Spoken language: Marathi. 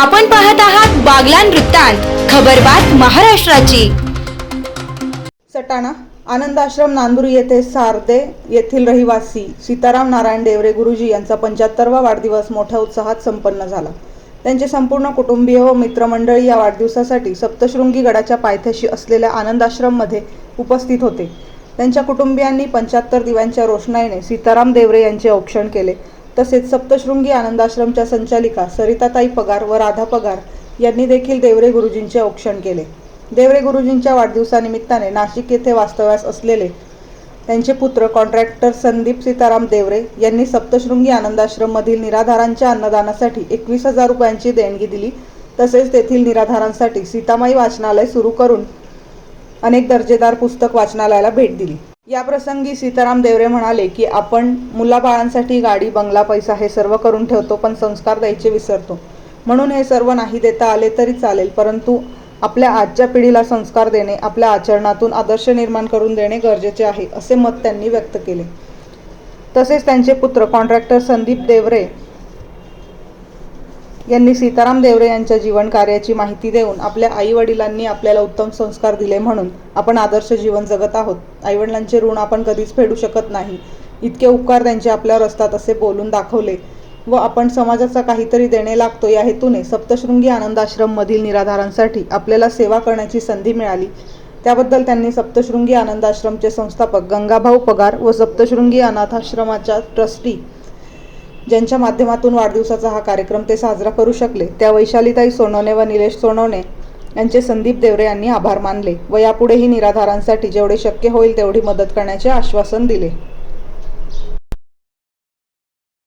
आपण पाहत आहात बागलान वृत्तांत खबरबात महाराष्ट्राची. सटाणा आनंद आश्रम नांदूर येथे सारदे येथील रहिवासी सीताराम नारायण देवरे गुरुजी यांचा पंच्याहत्तरवा वाढदिवस मोठ्या उत्साहात संपन्न झाला. त्यांचे संपूर्ण कुटुंबीय व मित्रमंडळी या वाढदिवसासाठी सप्तशृंगी गडाच्या पायथ्याशी असलेल्या आनंद आश्रममध्ये उपस्थित होते. त्यांच्या कुटुंबियांनी पंच्याहत्तर दिव्यांच्या रोषणाईने सीताराम देवरे यांचे औक्षण केले. तसेच सप्तशृंगी आनंदाश्रमच्या संचालिका सरिताताई पगार व राधा पगार यांनी देखील देवरे गुरुजींचे औक्षण केले. देवरे गुरुजींच्या वाढदिवसानिमित्ताने नाशिक येथे वास्तव्यास असलेले त्यांचे पुत्र कॉन्ट्रॅक्टर संदीप सीताराम देवरे यांनी सप्तशृंगी आनंदाश्रममधील निराधारांच्या अन्नदानासाठी एकवीस हजार रुपयांची देणगी दिली. तसेच तेथील निराधारांसाठी सीतामाई वाचनालय सुरू करून अनेक दर्जेदार पुस्तक वाचनालयाला भेट दिली. या प्रसंगी सीताराम देवरे म्हणाले की आपण मुलाबाळांसाठी गाडी बंगला पैसा हे सर्व करून ठेवतो पण संस्कार द्यायचे विसरतो. म्हणून हे सर्व नाही देता आले तरी चालेल परंतु आपल्या आजच्या पिढीला संस्कार देणे आपल्या आचरणातून आदर्श निर्माण करून देणे गरजेचे आहे असे मत त्यांनी व्यक्त केले. तसेच त्यांचे पुत्र कॉन्ट्रॅक्टर संदीप देवरे यांनी सीताराम देवरे यांच्या जीवन कार्याची माहिती देऊन आपल्या आई वडिलांनी आपल्याला उत्तम संस्कार दिले म्हणून आपण आदर्श जीवन जगत आहोत. आईवडिलांचे ऋण आपण कधीच फेडू शकत नाही. इतके उपकार त्यांचे आपल्यावर असतात असे बोलून दाखवले व आपण समाजाचा काहीतरी देणे लागतो या हेतूने सप्तशृंगी आनंद आश्रममधील निराधारांसाठी आपल्याला सेवा करण्याची संधी मिळाली. त्याबद्दल त्यांनी सप्तशृंगी आनंद आश्रमचे संस्थापक गंगाभाऊ पगार व सप्तशृंगी अनाथाश्रमाच्या ट्रस्टी ज्यांच्या माध्यमातून वाढदिवसाचा हा कार्यक्रम ते साजरा करू शकले त्या वैशालीताई सोनवणे व निलेश सोनवणे यांचे संदीप देवरे यांनी आभार मानले व यापुढेही निराधारांसाठी जेवढे शक्य होईल तेवढी मदत करण्याचे आश्वासन दिले.